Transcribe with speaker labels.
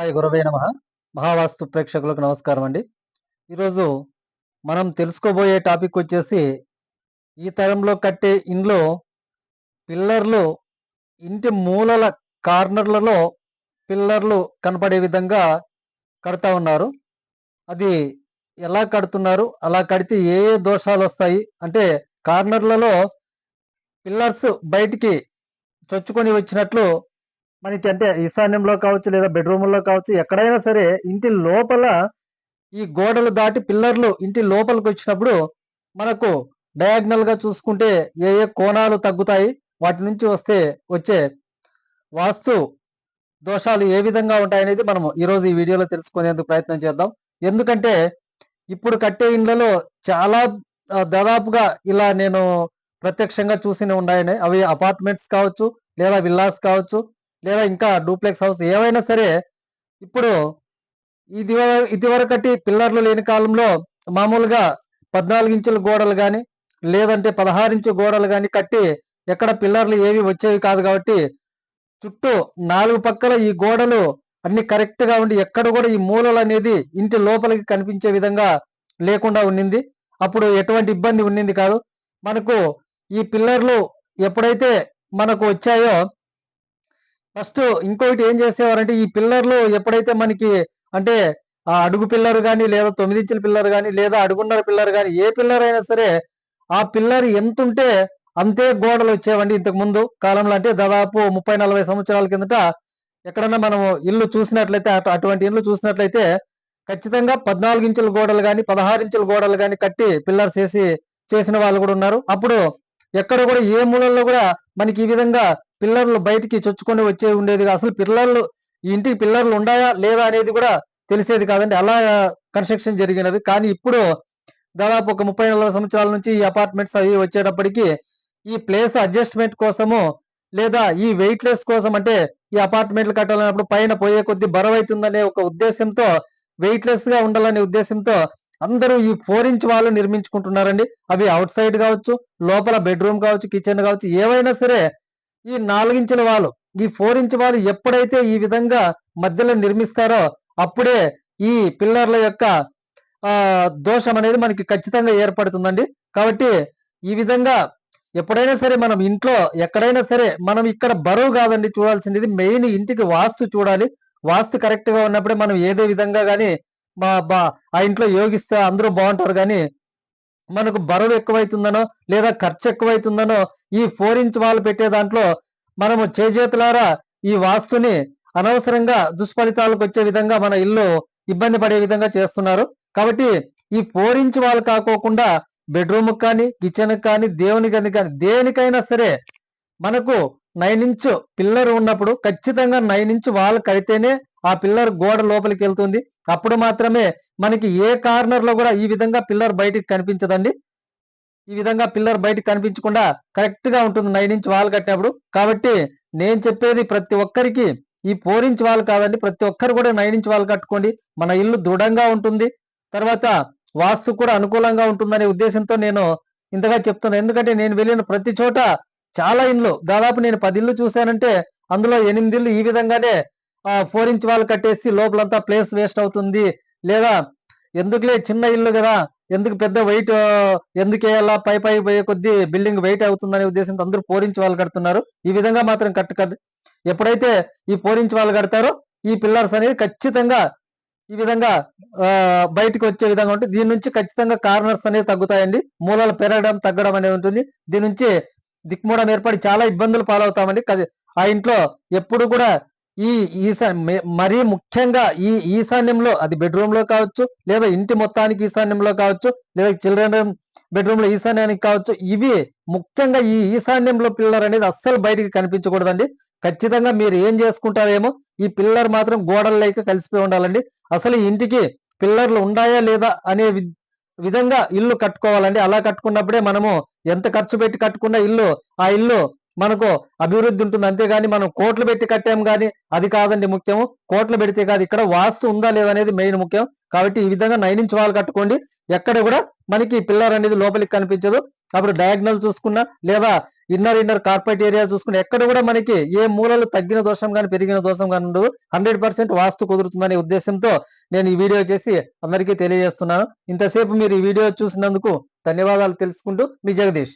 Speaker 1: Hi గురవే నమ. మహావాస్తు ప్రేక్షకులకు నమస్కారం అండి. ఈరోజు మనం తెలుసుకోబోయే టాపిక్ వచ్చేసి ఈ తరంలో కట్టే ఇంట్లో పిల్లర్లు ఇంటి మూలల కార్నర్లలో పిల్లర్లు కనపడే విధంగా కడతా ఉన్నారు. అది ఎలా కడుతున్నారు అలా కడితే ఏ ఏ దోషాలు వస్తాయి అంటే కార్నర్లలో పిల్లర్స్ బయటికి చొచ్చుకొని వచ్చినట్లు మనకి అంటే ఈశాన్యంలో కావచ్చు లేదా బెడ్రూమ్లో కావచ్చు ఎక్కడైనా సరే ఇంటి లోపల ఈ గోడలు దాటి పిల్లర్లు ఇంటి లోపలికి వచ్చినప్పుడు మనకు డయాగ్నల్గా చూసుకుంటే ఏ ఏ కోణాలు తగ్గుతాయి వాటి నుంచి వస్తే వచ్చే వాస్తు దోషాలు ఏ విధంగా ఉంటాయనేది మనం ఈరోజు ఈ వీడియోలో తెలుసుకునేందుకు ప్రయత్నం చేద్దాం. ఎందుకంటే ఇప్పుడు కట్టే ఇండ్లలో చాలా దాదాపుగా ఇలా నేను ప్రత్యక్షంగా చూసిన ఉన్నాయని. అవి అపార్ట్మెంట్స్ కావచ్చు లేదా విల్లాస్ కావచ్చు లేదా ఇంకా డూప్లెక్స్ హౌస్ ఏవైనా సరే ఇప్పుడు ఇది ఇదివరకటి పిల్లర్లు లేని కాలంలో మామూలుగా పద్నాలుగు ఇంచుల గోడలు కానీ లేదంటే పదహారు ఇంచు గోడలు కానీ కట్టి ఎక్కడ పిల్లర్లు ఏవి వచ్చేవి కాదు కాబట్టి చుట్టూ నాలుగు పక్కల ఈ గోడలు అన్ని కరెక్ట్గా ఉండి ఎక్కడ కూడా ఈ మూలలు అనేది ఇంటి లోపలికి కనిపించే విధంగా లేకుండా ఉండింది అప్పుడు ఎటువంటి ఇబ్బంది ఉండింది కాదు. మనకు ఈ పిల్లర్లు ఎప్పుడైతే మనకు వచ్చాయో ఫస్ట్ ఇంకొకటి ఏం చేసేవారంటే ఈ పిల్లర్లు ఎప్పుడైతే మనకి అంటే ఆ అడుగు పిల్లర్ కానీ లేదా తొమ్మిది ఇంచుల పిల్లర్ కానీ లేదా అడుగున్నర పిల్లర్ కానీ ఏ పిల్లర్ అయినా సరే ఆ పిల్లర్ ఎంత ఉంటే అంతే గోడలు వచ్చేవండి ఇంతకు ముందు కాలంలో. అంటే దాదాపు ముప్పై నలభై సంవత్సరాల కిందట ఎక్కడన్నా మనము ఇల్లు చూసినట్లయితే అటు- అటువంటి ఇల్లు చూసినట్లయితే ఖచ్చితంగా పద్నాలుగు ఇంచుల గోడలు కానీ పదహారు ఇంచుల గోడలు కానీ కట్టి పిల్లర్స్ వేసి చేసిన వాళ్ళు కూడా ఉన్నారు. అప్పుడు ఎక్కడ కూడా ఏ మూలల్లో కూడా మనకి ఈ విధంగా పిల్లర్లు బయటికి చొచ్చుకొని వచ్చే ఉండేది అసలు పిల్లర్లు ఈ ఇంటికి పిల్లర్లు ఉన్నాయా లేదా అనేది కూడా తెలిసేది కాదండి. అలా కన్స్ట్రక్షన్ జరిగినది. కానీ ఇప్పుడు దాదాపు ఒక ముప్పై నలభై సంవత్సరాల నుంచి ఈ అపార్ట్మెంట్స్ అవి వచ్చేటప్పటికి ఈ ప్లేస్ అడ్జస్ట్మెంట్ కోసము లేదా ఈ వెయిట్ లెస్ కోసం అంటే ఈ అపార్ట్మెంట్లు కట్టాలన్నప్పుడు పైన పోయే కొద్ది బరువు అవుతుందనే ఒక ఉద్దేశంతో వెయిట్ లెస్గా ఉండాలనే ఉద్దేశంతో అందరూ ఈ ఫోర్ ఇంచ్ వాళ్ళు నిర్మించుకుంటున్నారండి. అవి అవుట్ సైడ్ కావచ్చు లోపల బెడ్రూమ్ కావచ్చు కిచెన్ కావచ్చు ఏవైనా సరే ఈ నాలుగించుల వాళ్ళు ఈ ఫోర్ ఇంచ్ వాళ్ళు ఎప్పుడైతే ఈ విధంగా మధ్యలో నిర్మిస్తారో అప్పుడే ఈ పిల్లర్ల యొక్క దోషం అనేది మనకి ఖచ్చితంగా ఏర్పడుతుందండి. కాబట్టి ఈ విధంగా ఎప్పుడైనా సరే మనం ఇంట్లో ఎక్కడైనా సరే మనం ఇక్కడ బరువు కాదండి చూడాల్సింది. మెయిన్ ఇంటికి వాస్తు చూడాలి. వాస్తు కరెక్ట్గా ఉన్నప్పుడే మనం ఏదే విధంగా కానీ ఆ ఇంట్లో యోగిస్తే అందరూ బాగుంటారు కానీ మనకు బరువు ఎక్కువైతుందనో లేదా ఖర్చు ఎక్కువైతుందనో ఈ ఫోర్ ఇంచ్ వాళ్ళు పెట్టే దాంట్లో మనము చేజేతులారా ఈ వాస్తుని అనవసరంగా దుష్ఫలితాలకు వచ్చే విధంగా మన ఇల్లు ఇబ్బంది పడే విధంగా చేస్తున్నారు. కాబట్టి ఈ ఫోర్ ఇంచ్ వాళ్ళు కాకోకుండా బెడ్రూమ్ కానీ కిచెన్ కానీ దేవుని కానీ కానీ దేనికైనా సరే మనకు నైన్ ఇంచ్ పిల్లర్ ఉన్నప్పుడు ఖచ్చితంగా నైన్ ఇంచ్ వాళ్ళు కడితేనే ఆ పిల్లర్ గోడ లోపలికి వెళ్తుంది. అప్పుడు మాత్రమే మనకి ఏ కార్నర్లో కూడా ఈ విధంగా పిల్లర్ బయటికి కనిపించదండి. ఈ విధంగా పిల్లర్ బయటికి కనిపించకుండా కరెక్ట్గా ఉంటుంది నైన్ ఇంచ్ వాల్ కట్టినప్పుడు. కాబట్టి నేను చెప్పేది ప్రతి ఒక్కరికి ఈ ఫోర్ ఇంచ్ వాల్ కాదండి. ప్రతి ఒక్కరు కూడా నైన్ ఇంచ్ వాల్ కట్టుకోండి. మన ఇల్లు దృఢంగా ఉంటుంది. తర్వాత వాస్తు కూడా అనుకూలంగా ఉంటుందనే ఉద్దేశంతో నేను ఇంతగా చెప్తున్నాను ఎందుకంటే నేను వెళ్ళిన ప్రతి చోట చాలా ఇండ్లు. దాదాపు నేను పది ఇల్లు చూశానంటే అందులో ఎనిమిది ఇల్లు ఈ విధంగానే ఫోర్ ఇంచ్ వాళ్ళు కట్టేసి లోపలంతా ప్లేస్ వేస్ట్ అవుతుంది. లేదా ఎందుకులే చిన్న ఇల్లు కదా ఎందుకు పెద్ద వెయిట్ ఎందుకు వేయాలా పై పై పోయే కొద్దీ బిల్డింగ్ వెయిట్ అవుతుందనే ఉద్దేశంతో అందరూ ఫోర్ ఇంచ్ వాళ్ళు కడుతున్నారు. ఈ విధంగా మాత్రం కట్టకండి ఎప్పుడైతే ఈ ఫోర్ ఇంచ్ వాళ్ళు కడతారో ఈ పిల్లర్స్ అనేది ఖచ్చితంగా ఈ విధంగా బయటకు బయటికి వచ్చే విధంగా ఉంటుంది. దీని నుంచి ఖచ్చితంగా కార్నర్స్ అనేవి తగ్గుతాయండి. మూలలు పెరగడం తగ్గడం అనేది ఉంటుంది. దీని నుంచి దిక్మూడం ఏర్పడి చాలా ఇబ్బందులు పాలవుతామండి. ఆ ఇంట్లో ఎప్పుడు కూడా ఈ ఈశా మరీ ముఖ్యంగా ఈ ఈశాన్యంలో అది బెడ్రూమ్లో కావచ్చు లేదా ఇంటి మొత్తానికి ఈశాన్యంలో కావచ్చు లేదా చిల్డ్రన్ బెడ్రూమ్లో ఈశాన్యానికి కావచ్చు ఇవి ముఖ్యంగా ఈ ఈశాన్యంలో పిల్లర్ అనేది అస్సలు బయటికి కనిపించకూడదండి. ఖచ్చితంగా మీరు ఏం చేసుకుంటారేమో ఈ పిల్లర్ మాత్రం గోడల్లోకి కలిసిపోయి ఉండాలండి. అసలు ఈ ఇంటికి పిల్లర్లు ఉన్నాయా లేదా అనే వి- విధంగా ఇల్లు కట్టుకోవాలండి. అలా కట్టుకున్నప్పుడే మనము ఎంత ఖర్చు పెట్టి కట్టుకున్న ఇల్లు ఆ ఇల్లు మనకు అభివృద్ధి ఉంటుంది. అంతేగాని మనం కోట్లు పెట్టి కట్టాం కానీ అది కాదండి ముఖ్యము. కోట్లు పెడితే కాదు ఇక్కడ వాస్తు ఉందా లేదనేది మెయిన్ ముఖ్యం. కాబట్టి ఈ విధంగా నైన్ ఇంచ్ వాల్ కట్టుకోండి. ఎక్కడ కూడా మనకి పిల్లర్ అనేది లోపలికి కనిపించదు. అప్పుడు డయాగ్నల్ చూసుకున్నా లేదా ఇన్నర్ ఇన్నర్ కార్పెట్ ఏరియా చూసుకున్నా ఎక్కడ కూడా మనకి ఏ మూలలు తగ్గిన దోషం కానీ పెరిగిన దోషం కానీ ఉండదు. హండ్రెడ్ పర్సెంట్ వాస్తు కుదురుతుందనే ఉద్దేశంతో నేను ఈ వీడియో చేసి అందరికీ తెలియజేస్తున్నాను. ఇంతసేపు మీరు ఈ వీడియో చూసినందుకు ధన్యవాదాలు తెలుసుకుంటూ. మీ జగదీష్.